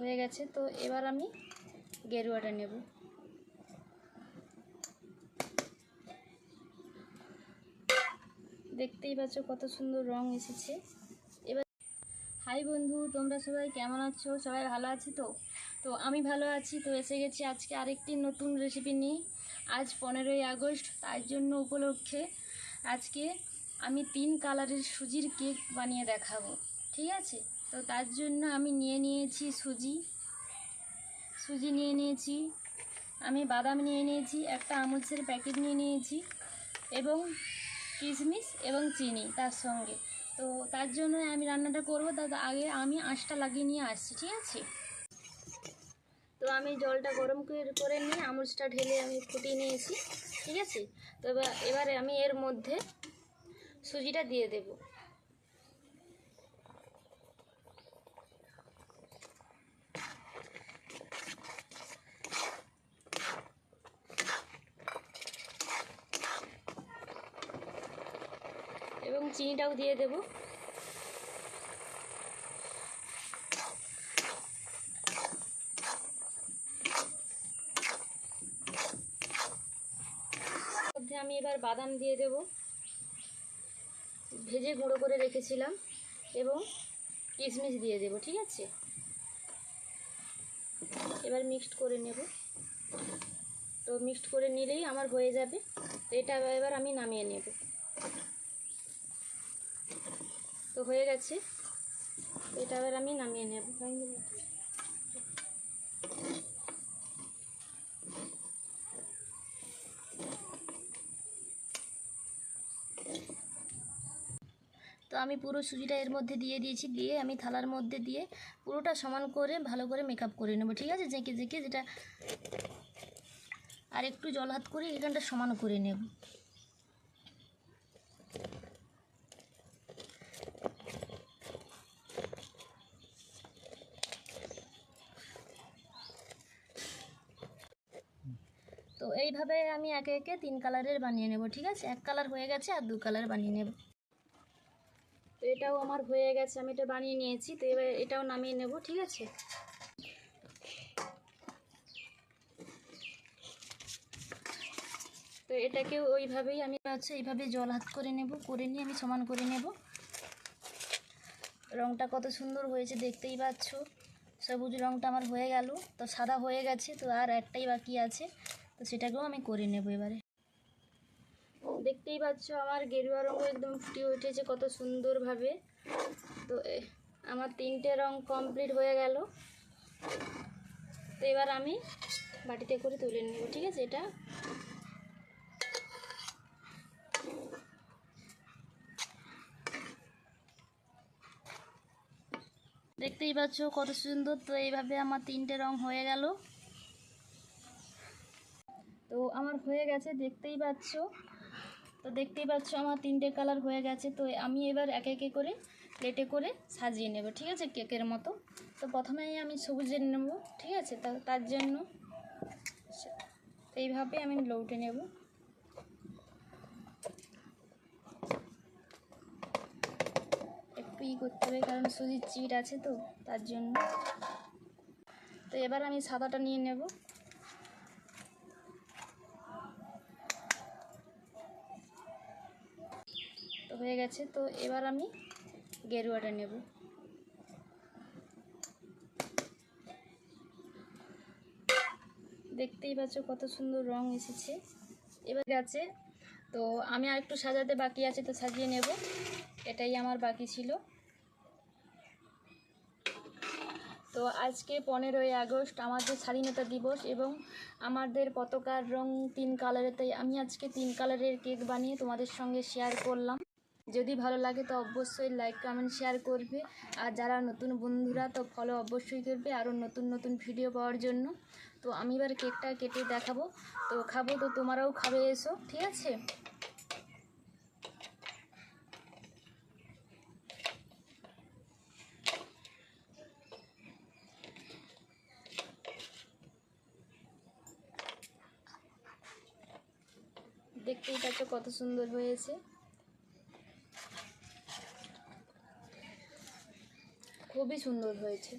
হয়ে গেছে, তো এবার আমি গেরুয়াটা নেব। দেখতেই পাচ্ছ কত সুন্দর রং এসেছে। এবার হাই বন্ধু, তোমরা সবাই কেমন আছো? সবাই ভালো আছি তো? তো আমি ভালো আছি, তো এসে গেছি আজকে আরেকটি নতুন রেসিপি নিয়ে। আজ পনেরোই আগস্ট তার জন্য উপলক্ষে আজকে আমি তিন কালারের সুজির কেক বানিয়ে দেখাবো। ঠিক আছে? তো তার জন্য আমি নিয়ে নিয়েছি সুজি। সুজি নিয়ে নিয়েছি। আমি বাদাম নিয়ে নিয়েছি, একটা আমুলসের প্যাকেট নিয়ে নিয়েছি এবং কিশমিশ এবং চিনি তার সঙ্গে। তো তার জন্য আমি রান্নাটা করব তার আগে আমি আঁচটা লাগিয়ে নিয়ে আসছি, ঠিক আছে? তো আমি জলটা গরম করে করে নিয়ে আমুলসটা ঢেলে আমি ফুটিয়ে নিয়েছি, ঠিক আছে? তো এবার, এবারে আমি এর মধ্যে সুজিটা দিয়ে দেব এবং চিনিটাও দিয়ে দেব। মধ্যে আমি এবার বাদাম দিয়ে দেব। ভেজে গুঁড়ো করে রেখেছিলাম এবং কিশমিশ দিয়ে দেব, ঠিক আছে? এবার মিক্সড করে নেব। তো মিক্সড করে নিলেই আমার হয়ে যাবে। তো এটা এবার আমি নামিয়ে নেব। তো হয়ে গেছে। এটা এবার আমি নামিয়ে নেব। তো আমি পুরো সুজিটা এর মধ্যে দিয়ে দিয়েছি। দিয়ে আমি থালার মধ্যে দিয়ে পুরোটা সমান করে, ভালো করে মেকআপ করে নেব, ঠিক আছে? জেঁকে জেঁকে যেটা আর একটু জল হাত করে এখানটা সমান করে নেব তো এইভাবে আমি একে একে তিন কালারের বানিয়ে নেব, ঠিক আছে? এক কালার হয়ে গেছে আর দু কালার বানিয়ে নেব। তো এটাও আমার হয়ে গেছে, আমি এটা বানিয়ে নিয়েছি, তো এবার এটাও নামিয়ে নেব, ঠিক আছে? তো এটাকেও ওইভাবেই আমি হচ্ছে এইভাবে জল হাত করে নেব, করে নিয়ে আমি সমান করে নেব। রংটা কত সুন্দর হয়েছে, দেখতেই পাচ্ছ। সবুজ রংটা আমার হয়ে গেল, তো সাদা হয়ে গেছে, তো আর একটাই বাকি আছে। তো সেটাকেও আমি করে নেব এবারে। দেখতেই পাচ্ছ আমার গেরুয়া রঙও একদম ফুটে উঠেছে কত সুন্দরভাবে। তো আমার তিনটে রং কমপ্লিট হয়ে গেল। তো এবার আমি বাটিতে করে তুলে নেব, ঠিক আছে এটা? দেখতেই পাচ্ছ কত সুন্দর। তো এইভাবে আমার তিনটে রং হয়ে গেল। আমার হয়ে গেছে, দেখতেই পাচ্ছ? তো দেখতেই পাচ্ছ আমার তিনটে কালার হয়ে গেছে। তো আমি এবার একে একে করে প্লেটে করে সাজিয়ে নেব, ঠিক আছে? কেকের মতো। তো প্রথমেই আমি সবুজের নেব, ঠিক আছে? তার জন্য এইভাবে আমি লৌটে নেব। একটু ই করতে হবে, কারণ সুজির চিট আছে তো, তার জন্য। তো এবার আমি সাদাটা নিয়ে নেব। হয়ে গেছে, তো এবার আমি গেরুয়াটা নেব। দেখতেই পাচ্ছ কত সুন্দর রং এসেছে। এবার গেছে, তো আমি আর একটু সাজাতে বাকি আছে, তো সাজিয়ে নেব। এটাই আমার বাকি ছিল। তো আজকে পনেরোই আগস্ট, আমাদের স্বাধীনতা দিবস এবং আমাদের পতাকার রং তিন কালারের, তাই আমি আজকে তিন কালারের কেক বানিয়ে তোমাদের সঙ্গে শেয়ার করলাম। যদি ভালো লাগে তো অবশ্যই লাইক কমেন্ট শেয়ার করবে। আর যারা নতুন বন্ধুরা তো ফলো অবশ্যই করবে। আরও নতুন নতুন ভিডিও পাওয়ার জন্য। তো আমি এবার কেকটা কেটে দেখাবো। তো খাব তো তোমরাও খাবে এসো, ঠিক আছে? দেখতেই পাচ্ছ কত সুন্দর হয়েছে। খুবই সুন্দর হয়েছে।